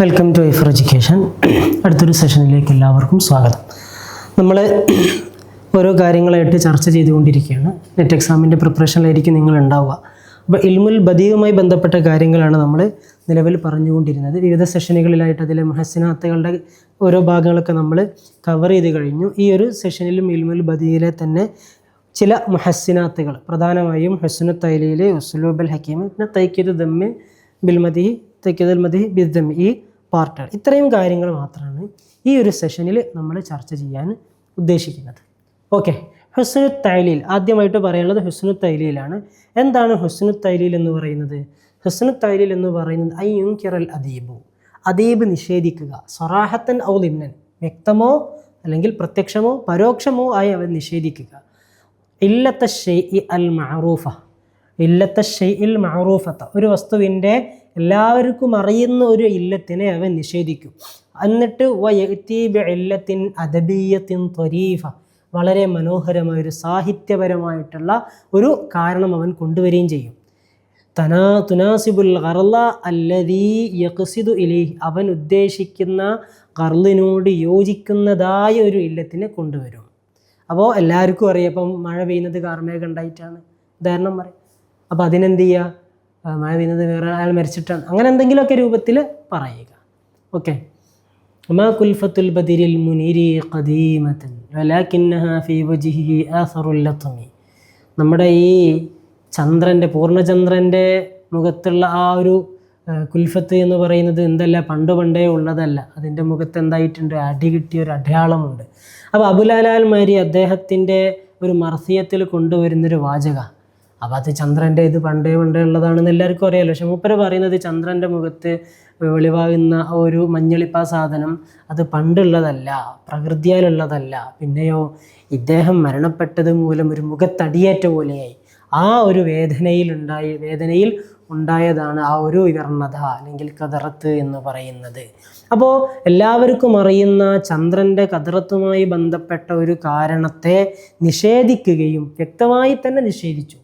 Welcome to ഐഫർ education അടുത്തൊരു സെഷനിലേക്ക് എല്ലാവർക്കും സ്വാഗതം. നമ്മൾ ഓരോ കാര്യങ്ങളായിട്ട് ചർച്ച ചെയ്തുകൊണ്ടിരിക്കുകയാണ്. നെറ്റ് എക്സാമിന്റെ പ്രിപ്പറേഷനിലായിരിക്കും നിങ്ങൾ ഉണ്ടാവുക അപ്പോൾ ഇൽമുൽ ബദീവുമായി ബന്ധപ്പെട്ട കാര്യങ്ങളാണ് നമ്മൾ നിലവിൽ പറഞ്ഞുകൊണ്ടിരുന്നത്. വിവിധ സെഷനുകളിലായിട്ട് അതിലെ മഹസിനാത്തുകളുടെ ഓരോ ഭാഗങ്ങളൊക്കെ നമ്മൾ കവർ ചെയ്ത് കഴിഞ്ഞു. ഈ ഒരു സെഷനിലും ഇൽമുൽ ബദീയിലെ തന്നെ ചില മുഹസ്സിനാത്തുകൾ പ്രധാനമായും ഹസ്സുനു തൈലിയിലെ ഉസ്ലൂബൽ ഹക്കീം തൈക്കിയത് ദമ്മ് ബിൽമതി തൈക്കിയതുൽ മതി ബിദ്ദം ഈ പാർട്ടാണ് ഇത്രയും കാര്യങ്ങൾ മാത്രമാണ് ഈ ഒരു സെഷനിൽ നമ്മൾ ചർച്ച ചെയ്യാൻ ഉദ്ദേശിക്കുന്നത്. ഓക്കെ ഹുസ്നു തൈലീൽ. ആദ്യമായിട്ട് പറയാനുള്ളത് ഹുസ്നു തൈലീലാണ്. എന്താണ് ഹുസ്നു തൈലീൽ എന്ന് പറയുന്നത്? ഹുസ്നു തൈലീൽ എന്ന് പറയുന്നത് ഐ യുൻകിറൽ അദീബു. അദീബ് നിഷേധിക്കുക. സൊറാഹത്തൻ ഔ ലിംനൻ വ്യക്തമോ അല്ലെങ്കിൽ പ്രത്യക്ഷമോ പരോക്ഷമോ ആയി അവൻ നിഷേധിക്കുക. ഇല്ലത്ത ഷെയ് അൽ മാറൂഫ ഇല്ലത്ത ഷെയ് ഇൽ മാറൂഫത്ത ഒരു വസ്തുവിന്റെ എല്ലാവർക്കും അറിയുന്ന ഒരു ഇല്ലത്തിനെ അവൻ നിഷേധിക്കും. എന്നിട്ട് വയത്തീബ് ഇല്ലത്തിൻ അദബീയത്തിൻ ത്വരീഫ. വളരെ മനോഹരമായ ഒരു സാഹിത്യപരമായിട്ടുള്ള ഒരു കാരണം അവൻ കൊണ്ടുവരികയും ചെയ്യും. തനാ തുനാസിബുൽ ഖർല അല്ലദീ യഖ്സിദു ഇലൈഹി. അവൻ ഉദ്ദേശിക്കുന്ന ഖർലിനോട് യോജിക്കുന്നതായ ഒരു ഇല്ലത്തിനെ കൊണ്ടുവരും. അപ്പോൾ എല്ലാവർക്കും അറിയാം ഇപ്പം മഴ പെയ്യുന്നത് കാർമേഘം ഉണ്ടായിട്ടാണ്. ഉദാഹരണം പറയും. അപ്പോൾ അതിനെന്ത് ചെയ്യുക ആ, മഴ പെയ്യുന്നത് വേറെ അയാൾ മരിച്ചിട്ടാണ് അങ്ങനെ എന്തെങ്കിലുമൊക്കെ രൂപത്തിൽ പറയുക ഓക്കെ ما كلفة البدر المنير قديمة ولكنها في وجهه آثر اللطم നമ്മുടെ ഈ ചന്ദ്രൻ്റെ പൂർണ്ണചന്ദ്രൻ്റെ മുഖത്തുള്ള ആ ഒരു ആ, കുൽഫത്ത് എന്ന് പറയുന്നത് എന്തല്ല പണ്ട് പണ്ടേ ഉള്ളതല്ല അതിൻ്റെ മുഖത്ത് എന്തായിട്ടുണ്ട് അടി കിട്ടിയ ഒരു അടയാളമുണ്ട് അപ്പോൾ അബുലാലാൽ മാരി അദ്ദേഹത്തിൻ്റെ ഒരു മർസിയത്തിൽ കൊണ്ടുവരുന്നൊരു വാചക അപ്പോൾ അത് ചന്ദ്രന്റെ ഇത് പണ്ടേ പണ്ടേ ഉള്ളതാണെന്ന് എല്ലാവർക്കും അറിയാലോ. പക്ഷെ മൂപ്പര് പറയുന്നത് ചന്ദ്രന്റെ മുഖത്ത് വെളിവാകുന്ന ഒരു മഞ്ഞളിപ്പാ സാധനം അത് പണ്ടുള്ളതല്ല പ്രകൃതിയാലുള്ളതല്ല. പിന്നെയോ ഇദ്ദേഹം മരണപ്പെട്ടത് മൂലം ഒരു മുഖത്തടിയേറ്റ പോലെയായി. ആ ഒരു വേദനയിൽ ഉണ്ടായി വേദനയിൽ ഉണ്ടായതാണ് ആ ഒരു വിവർണത അല്ലെങ്കിൽ കതറത്ത് എന്ന് പറയുന്നത്. അപ്പോൾ എല്ലാവർക്കും അറിയുന്ന ചന്ദ്രന്റെ കതറത്തുമായി ബന്ധപ്പെട്ട ഒരു കാരണത്തെ നിഷേധിക്കുകയും വ്യക്തമായി തന്നെ നിഷേധിച്ചു.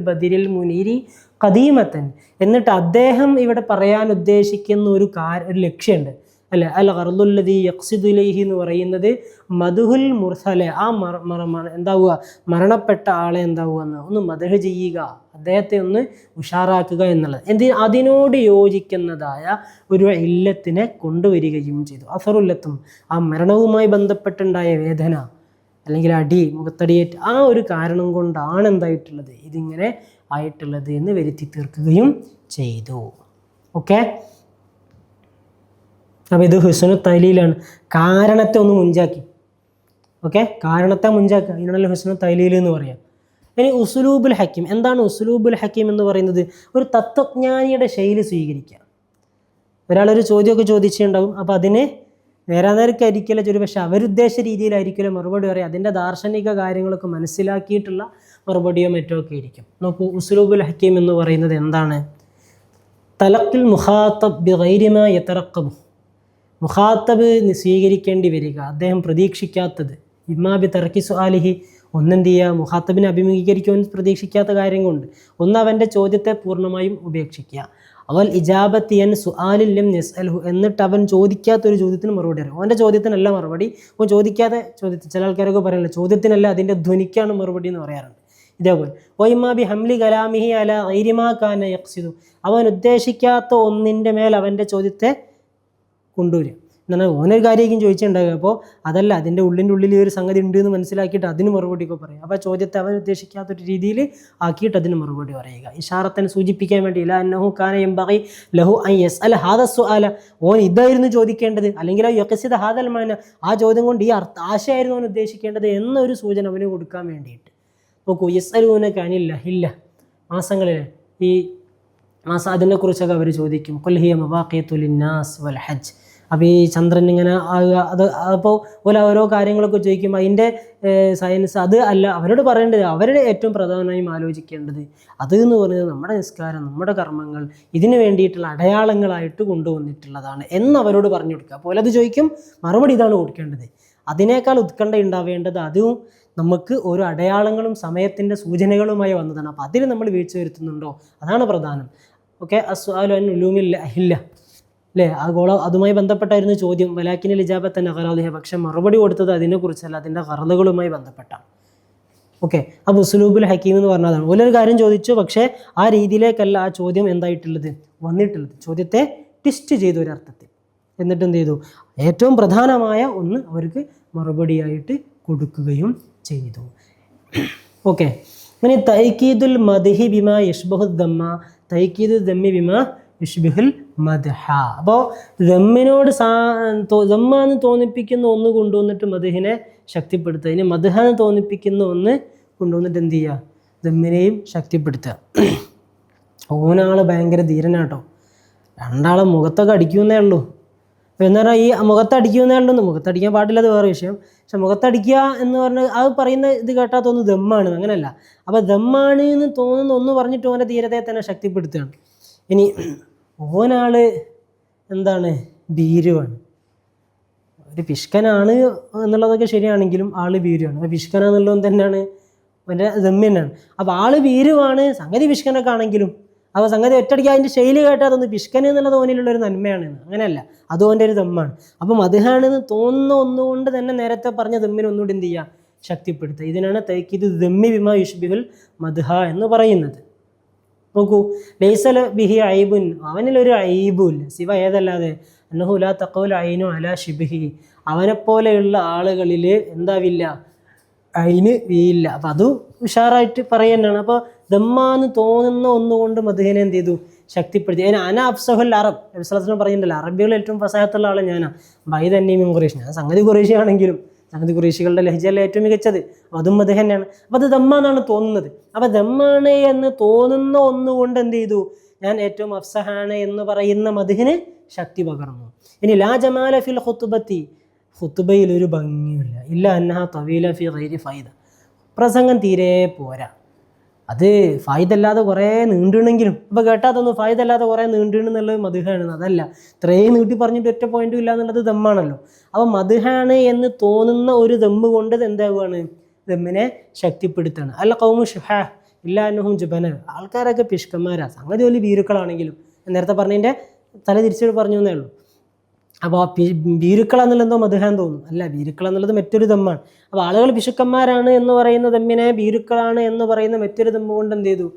ബദിരിൽ മുനീരി കദീമത്തൻ എന്നിട്ട് അദ്ദേഹം ഇവിടെ പറയാൻ ഉദ്ദേശിക്കുന്ന ഒരു ഒരു ലക്ഷ്യമുണ്ട്. അല്ലെ? അൽ ഖർദുല്ലതി യക്സിദുലൈഹി എന്ന് പറയുന്നത് മധുഹുൽ മുർസലെ ആ മറ എന്താവുക? മരണപ്പെട്ട ആളെ എന്താവുക എന്ന്. ഒന്ന് മധുഹ് ചെയ്യുക. അദ്ദേഹത്തെ ഒന്ന് ഉഷാറാക്കുക എന്നുള്ളത്. എന്തി അതിനോട് യോജിക്കുന്നതായ ഒരു ഇല്ലത്തിനെ കൊണ്ടുവരികയും ചെയ്തു. അസറുല്ലത്തും. ആ മരണവുമായി ബന്ധപ്പെട്ടുണ്ടായ വേദന. അല്ലെങ്കിൽ അടി മുഖത്തടിയേറ്റ് ആ ഒരു കാരണം കൊണ്ടാണ് എന്തായിട്ടുള്ളത്? ഇതിങ്ങനെ ആയിട്ടുള്ളത് എന്ന് വരുത്തി തീർക്കുകയും ചെയ്തു. ഓക്കെ അപ്പോൾ ഇത് ഹുസനു തൈലിയിലാണ് കാരണത്തെ ഒന്ന് മുഞ്ചാക്കി. ഓക്കെ കാരണത്തെ മുഞ്ചാക്കുക. അതിനാണല്ലോ ഹുസനു തൈലിയിൽ എന്ന് പറയാം. ഇനി ഉസുലൂബുൽ ഹക്കീം. എന്താണ് ഉസുലൂബുൽ ഹക്കീം എന്ന് പറയുന്നത്? ഒരു തത്വജ്ഞാനിയുടെ ശൈലി സ്വീകരിക്കുക. ഒരാളൊരു ചോദ്യമൊക്കെ ചോദിച്ചിട്ടുണ്ടാവും അപ്പോൾ അതിന് നേരാനേരക്കായിരിക്കില്ല ഒരു പക്ഷേ അവരുദ്ദേശ രീതിയിലായിരിക്കില്ല മറുപടി പറയാം അതിന്റെ ദാർശനിക കാര്യങ്ങളൊക്കെ മനസ്സിലാക്കിയിട്ടുള്ള മറുപടിയോ മറ്റോ ഒക്കെ ആയിരിക്കും. നോക്കൂ ഉസ്ലൂബുൽ ഹക്കീം എന്ന് പറയുന്നത് എന്താണ്? തലക്കിൽ മുഹാത്തബ് ബിഗൈരിമ യത്തറക്കബു മുഖാത്തബ് സ്വീകരിക്കേണ്ടി വരിക. അദ്ദേഹം പ്രതീക്ഷിക്കാത്തത്. ഇമാബി തറക്കി സുആലിഹി. ഒന്നെന്ത് ചെയ്യുക? മുഖാത്തബിനെ അഭിമുഖീകരിക്കുവാൻ പ്രതീക്ഷിക്കാത്ത കാര്യം കൊണ്ട് ഒന്ന് അവന്റെ ചോദ്യത്തെ പൂർണമായും ഉപേക്ഷിക്കുക. അവൽ ഇജാബത്തിയൻ സുആലില്ലം നിസ്അൽഹു എന്നിട്ട് അവൻ ചോദിക്കാത്ത ഒരു ചോദ്യത്തിന് മറുപടി അറിയും. അവന്റെ ചോദ്യത്തിനല്ല മറുപടി. അവൻ ചോദിക്കാതെ ചോദ്യത്തിൽ ചില ആൾക്കാരൊക്കെ പറയില്ല ചോദ്യത്തിനല്ല അതിന്റെ ധ്വനിക്കാണ് മറുപടി എന്ന് പറയാറുണ്ട്. ഇതേപോലെ ഒയ്മാബി ഹംലി കലാമിഹി അല ഐരിമാ ഖാന യക്സിദു അവൻ ഉദ്ദേശിക്കാത്ത ഒന്നിന്റെ മേൽ അവന്റെ ചോദ്യത്തെ കൊണ്ടുവരിക. എന്നാൽ ഓനൊരു കാര്യമായിരിക്കും ചോദിച്ചിട്ടുണ്ടാകുക അപ്പോൾ അതല്ല അതിന്റെ ഉള്ളിന്റെ ഉള്ളിൽ ഈ ഒരു സംഗതി ഉണ്ട് എന്ന് മനസ്സിലാക്കിയിട്ട് അതിന് മറുപടിയൊക്കെ പറയും അപ്പോൾ ചോദ്യത്തെ അവൻ ഉദ്ദേശിക്കാത്തൊരു രീതിയിൽ ആക്കിയിട്ട് അതിന് മറുപടി പറയുക. ഇഷാറത്തിനെ സൂചിപ്പിക്കാൻ വേണ്ടി ഇല്ല അന്നഹു കാന എംബകി ലഹു ഐ എസ് അല്ല ഹാദ അല്ല ഓൻ ഇതായിരുന്നു ചോദിക്കേണ്ടത്. അല്ലെങ്കിൽ ആ യക്കസിദ ഹാദൽ മാന. ആ ചോദ്യം കൊണ്ട് ഈ അർത്ഥ ആശയമായിരുന്നു അവൻ ഉദ്ദേശിക്കേണ്ടത് എന്നൊരു സൂചന അവന് കൊടുക്കാൻ വേണ്ടിയിട്ട്. നോക്കൂ എസ് അലൂന കാനില്ല ഇല്ല മാസങ്ങളിൽ ഈ മാസം അതിനെക്കുറിച്ചൊക്കെ അവർ ചോദിക്കും. കൊൽഹിയ മവാഖിയത്തുലിന്നാസ് വൽ ഹജ്ജ്. അപ്പോൾ ഈ ചന്ദ്രൻ ഇങ്ങനെ ആകുക അത് അപ്പോൾ പോലെ ഓരോ കാര്യങ്ങളൊക്കെ ചോദിക്കും അതിന്റെ സയൻസ് അത് അല്ല അവരോട് പറയേണ്ടത് അവരുടെ ഏറ്റവും പ്രധാനമായും ആലോചിക്കേണ്ടത് അത് എന്ന് പറയുന്നത് നമ്മുടെ നിസ്കാരം നമ്മുടെ കർമ്മങ്ങൾ ഇതിന് വേണ്ടിയിട്ടുള്ള അടയാളങ്ങളായിട്ട് കൊണ്ടുവന്നിട്ടുള്ളതാണ് എന്ന് അവരോട് പറഞ്ഞു കൊടുക്കുക. അപ്പോൾ അത് ചോദിക്കും മറുപടി ഇതാണ് കൊടുക്കേണ്ടത്. അതിനേക്കാൾ ഉത്കണ്ഠ ഉണ്ടാവേണ്ടത് അതും നമുക്ക് ഓരോ അടയാളങ്ങളും സമയത്തിന്റെ സൂചനകളുമായി വന്നതാണ്. അപ്പോൾ അതിൽ നമ്മൾ വീഴ്ച വരുത്തുന്നുണ്ടോ? അതാണ് പ്രധാനം. ഓക്കെ അസ്വാലു അൻ ഉലൂമില്ല അല്ലേ ആ ഗോള അതുമായി ബന്ധപ്പെട്ടായിരുന്നു ചോദ്യം. വലാക്കിന് ലിജാബത്ത് നഹറാദിഹ പക്ഷെ മറുപടി കൊടുത്തത് അതിനെക്കുറിച്ചല്ല അതിന്റെ കറലുകളുമായി ബന്ധപ്പെട്ടാണ് ഓക്കെ. ആ ബുസ്ലൂബുൽ ഹക്കീം എന്ന് പറഞ്ഞതാണ് ഓലൊരു കാര്യം ചോദിച്ചു പക്ഷേ ആ രീതിയിലേക്കല്ല ആ ചോദ്യം എന്തായിട്ടുള്ളത് വന്നിട്ടുള്ളത്. ചോദ്യത്തെ ട്വിസ്റ്റ് ചെയ്തു ഒരർത്ഥത്തിൽ എന്നിട്ട് എന്ത് ചെയ്തു? ഏറ്റവും പ്രധാനമായ ഒന്ന് അവർക്ക് മറുപടിയായിട്ട് കൊടുക്കുകയും ചെയ്തു. ഓക്കെ. ഇനി തൈക്കീദുൽ മദിഹി ബിമ യഷ്ബഹു ദമ്മ. തൈക്കീദു ദമ്മി ബിമ യുഷ്ബിഹുൽ മദ്ഹ. അപ്പോൾ ദമ്മിനോട് സാ ദമ്മാന്ന് തോന്നിപ്പിക്കുന്ന ഒന്ന് കൊണ്ടുവന്നിട്ട് മധുഹിനെ ശക്തിപ്പെടുത്തുക. ഇനി മധുഹ എന്ന് തോന്നിപ്പിക്കുന്ന ഒന്ന് കൊണ്ടുവന്നിട്ട് എന്ത് ചെയ്യുക? ദമ്മിനെയും ശക്തിപ്പെടുത്തുക. ഓനാൾ ഭയങ്കര ധീരനാട്ടോ. രണ്ടാളെ മുഖത്തൊക്കെ അടിക്കുന്നേ ഉള്ളൂ. എന്ന് പറഞ്ഞാൽ ഈ മുഖത്തടിക്കുന്നേ ഉള്ളൂ മുഖത്തടിക്കാൻ പാടില്ലാതെ വേറെ വിഷയം. പക്ഷെ മുഖത്തടിക്കുക എന്ന് പറഞ്ഞാൽ അത് പറയുന്ന ഇത് കേട്ടാൽ തോന്നുന്നു ദമ്മാണ്. അങ്ങനെയല്ല അപ്പോൾ ദമ്മാണ് എന്ന് തോന്നുന്ന ഒന്ന് പറഞ്ഞിട്ട് ഓന്റെ ധീരതയെ തന്നെ ശക്തിപ്പെടുത്തുകയാണ്. ഇനി ഓനാൾ എന്താണ്? ഭീരുവാണ്. ഒരു പിഷ്കനാണ് എന്നുള്ളതൊക്കെ ശരിയാണെങ്കിലും ആൾ ഭീരുവാണ്. അപ്പോൾ പിഷ്കന തന്നെയാണ് അവന്റെ ദമ്യനാണ് അപ്പോൾ ആൾ ഭീരുവാണ് സംഗതി പിഷ്കനൊക്കെ ആണെങ്കിലും അപ്പോൾ സംഗതി ഒറ്റടിക്ക് അതിന്റെ ശൈലി കേട്ടാൽ അതൊന്ന് പിഷ്കൻ എന്നുള്ളത് ഓനിലുള്ള ഒരു നന്മയാണ്. അങ്ങനെയല്ല അത് ഓന്റെ ഒരു ദമ്മാണ്. അപ്പം മധുഹാണെന്ന് തോന്നുന്ന ഒന്നുകൊണ്ട് തന്നെ നേരത്തെ പറഞ്ഞ ദമ്മിനെ ഒന്നുകൂടി എന്ത് ചെയ്യുക? ശക്തിപ്പെടുത്തുക. ഇതിനാണ് തൈക്കിത് ദമ്മി വിമ യുഷ്ബിഹുൽ മധുഹ എന്ന് പറയുന്നത്. നോക്കൂ ലൈസല ബിഹി ഐബുൻ അവനിലൊരു ഐബുമില്ല ശിവ ഏതല്ലാതെ അന്നഹുല തക്കോൽ ഐനു അല ഷിബിഹി അവനെപ്പോലെയുള്ള ആളുകളിൽ എന്താവില്ല? അയിന് വീയില്ല. അപ്പം അത് ഉഷാറായിട്ട് പറയുന്നതാണ് അപ്പോൾ ദമ്മാന്ന് തോന്നുന്ന ഒന്നുകൊണ്ട് മധുഹിനെ എന്ത് ചെയ്തു? ശക്തിപ്പെടുത്തി. അതിന് അന അഫ്സഹുൽ അറബ് നബിസ്വലം പറയുന്നുണ്ടല്ലോ അറബികൾ ഏറ്റവും ഫസാഹത്തുള്ള ആൾ ഞാനാണ് ബൈ തന്നെയും കുറേഷ്യൻ ഞാൻ സംഗതി ഖുറേഷി സംഗതി ഖുറേഷികളുടെ ലഹജയല്ല ഏറ്റവും മികച്ചത്. അതും അത് തന്നെയാണ്. അപ്പം അത് ദമ്മാന്നാണ് തോന്നുന്നത്. അപ്പം ദമ്മാണ് എന്ന് തോന്നുന്ന ഒന്നുകൊണ്ട് എന്ത് ചെയ്തു? ഞാൻ ഏറ്റവും അഫ്സഹാണ് എന്ന് പറയുന്ന മധുഹിന് ശക്തി പകർന്നു. ഇനി ലാ ജമാല ഫിൽ ഹുത്തുബത്തി ഹുത്തുബയിൽ ഒരു ഭംഗിയില്ല ഇല്ല അന്നഹ തവീല ഫി റൈരി ഫൈദ. പ്രസംഗം തീരെ പോരാ. അത് ഫായ്ദല്ലാതെ കുറേ നീണ്ടിണെങ്കിലും ഇപ്പോൾ കേട്ടാൽ തോന്നുന്നു ഫായ്ദല്ലാതെ കുറേ നീണ്ടിണെന്നുള്ളത് മധുഹാണ്. അതല്ല ഇത്രയും നീട്ടി പറഞ്ഞിട്ട് ഒറ്റ പോയിന്റും ഇല്ല എന്നുള്ളത് ദമ്മാണല്ലോ. അപ്പോൾ മധുഹാണ് എന്ന് തോന്നുന്ന ഒരു ദമ്മ് കൊണ്ട് എന്താവുകയാണ് ദമ്മിനെ ശക്തിപ്പെടുത്താണ്. അല്ല കൗമു ഷുഹാ ഇല്ല അന്നഹും ജുബന. ആൾക്കാരൊക്കെ പിഷ്കന്മാരാ. സംഗതി വലിയ വീരുക്കളാണെങ്കിലും നേരത്തെ പറഞ്ഞതിന്റെ തല തിരിച്ചു പറഞ്ഞു എന്നേ ഉള്ളൂ. അപ്പോൾ ബീരുക്കൾ എന്നുള്ളതോ മധുഹാൻ തോന്നും. അല്ല ബീരുക്കൾ എന്നുള്ളത് മറ്റൊരു ദമ്മാണ്. അപ്പോൾ ആളുകൾ പിശുക്കന്മാരാണ് എന്ന് പറയുന്ന ദമ്മിനെ ബീരുക്കളാണ് എന്ന് പറയുന്ന മറ്റൊരു ദമ്മ കൊണ്ട് എന്ത് ചെയ്തു?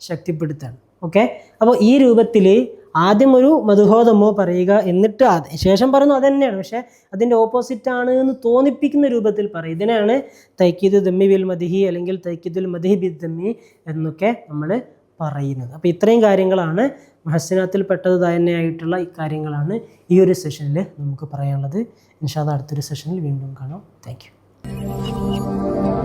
ശക്തിപ്പെടുത്താണ്. ഓക്കെ? അപ്പോൾ ഈ രൂപത്തിൽ ആദ്യം ഒരു മധുഹോദമോ പറയുക എന്നിട്ട് ശേഷം പറയുന്നു അത് തന്നെയാണ് പക്ഷേ അതിന്റെ ഓപ്പോസിറ്റ് ആണ് എന്ന് തോന്നിപ്പിക്കുന്ന രൂപത്തിൽ പറയും ഇതിനാണ് തൈക്കീദ് ദമ്മി ബിൽ മദിഹി അല്ലെങ്കിൽ തൈക്കീദുൽ മദിഹി ബിൽ ദമ്മി എന്നൊക്കെ നമ്മൾ പറയുന്നത്. അപ്പോൾ ഇത്രയും കാര്യങ്ങളാണ് മഹസിനാത്തിൽപ്പെട്ടത് തന്നെയായിട്ടുള്ള ഇക്കാര്യങ്ങളാണ് ഈ ഒരു സെഷനിൽ നമുക്ക് പറയാനുള്ളത്. ഇൻഷാദ് അടുത്തൊരു സെഷനിൽ വീണ്ടും കാണാം. Thank you